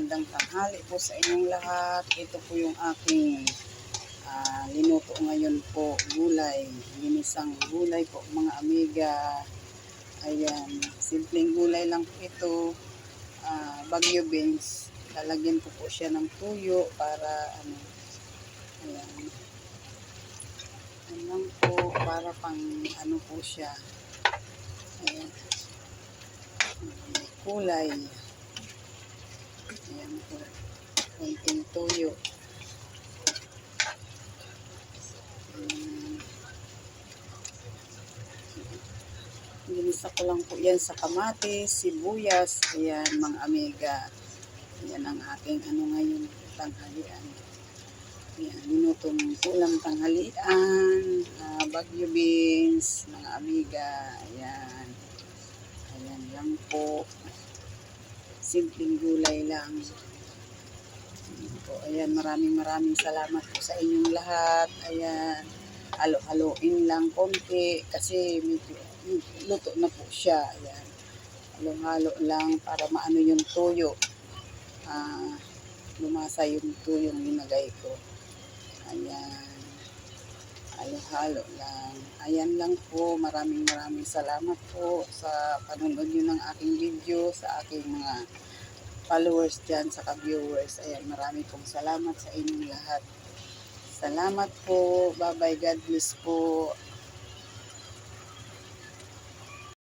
magandang tanghali po sa inyong lahat. Ito po yung aking ah, linuto ngayon po, gulay. Ginisang gulay po mga amiga. Ayan, simpleng gulay lang po ito. Ah, bagyo beans. Lalagyan ko po siya ng tuyo para ano, ayan. Ayan po, para pang ano po siya. Ayan. May kulay. Konting tuyo. Ayan. Ginisa ko lang po yan sa kamatis, sibuyas, ayan mga amiga. Ayan ang aking ano ngayon, tanghalian. Ayan, minutong ulam tanghalian, ah, bagyo beans, mga amiga, ayan. Ayan lang po. Simpleng gulay lang. Ayan po, ayan, maraming maraming salamat po sa inyong lahat. Ayan, halo-haloin lang konti kasi medyo luto na po siya. Ayan, halo-halo lang para maano yung tuyo. Ah, lumasa yung tuyong linagay ko. Ayan. Halo-halo lang. Ayan lang po. Maraming maraming salamat po sa panonood nyo ng aking video, sa aking mga followers dyan, sa viewers. Ayan, marami pong salamat sa inyong lahat. Salamat po. Bye-bye. God bless po.